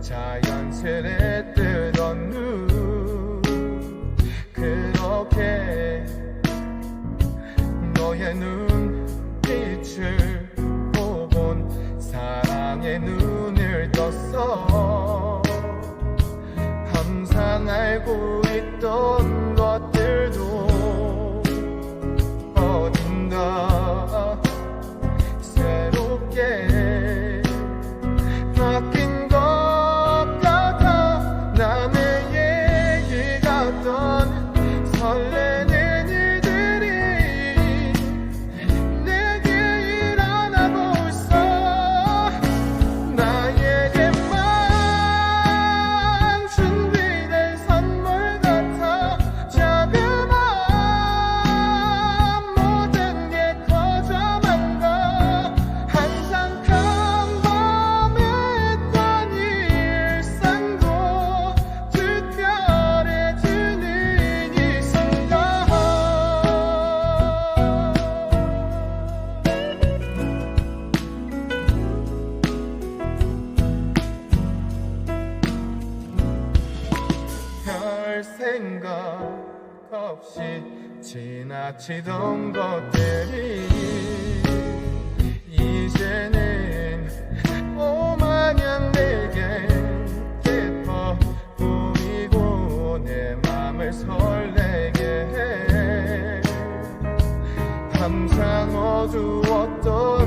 자연스레 뜨던 눈 그렇게 너의 눈빛을 보곤 사랑의 눈을 떴어. 항상 알고 생각 없이 지나치던 것들이 이제는 오마냥 내게 깊어 보이고 내 맘을 설레게 해. 항상 어두웠던